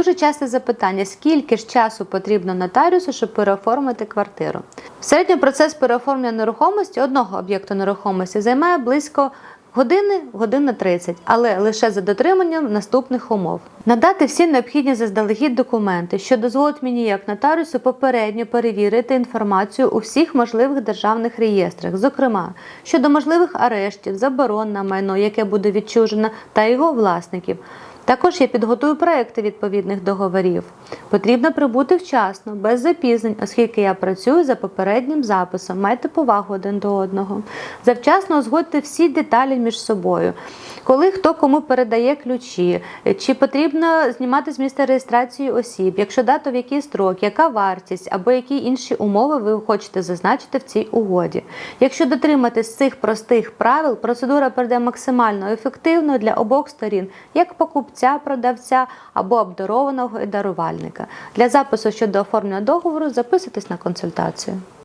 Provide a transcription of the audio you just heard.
Дуже часте запитання: скільки ж часу потрібно нотаріусу, щоб переоформити квартиру? В середньому процес переоформлення нерухомості одного об'єкту нерухомості займає близько години, година 30, але лише за дотриманням наступних умов. Надати всі необхідні заздалегідь документи, що дозволить мені як нотаріусу попередньо перевірити інформацію у всіх можливих державних реєстрах, зокрема щодо можливих арештів, заборон на майно, яке буде відчужено, та його власників. Також я підготую проекти відповідних договорів. Потрібно прибути вчасно, без запізнень, оскільки я працюю за попереднім записом. Майте повагу один до одного. Завчасно узгодьте всі деталі між собою. Коли хто кому передає ключі, чи потрібно знімати з місця реєстрації осіб, якщо дато в який строк, яка вартість або які інші умови ви хочете зазначити в цій угоді. Якщо дотриматись цих простих правил, процедура пройде максимально ефективно для обох сторін, як покупця, продавця або обдарованого і дарувальника. Для запису щодо оформлення договору записуйтесь на консультацію.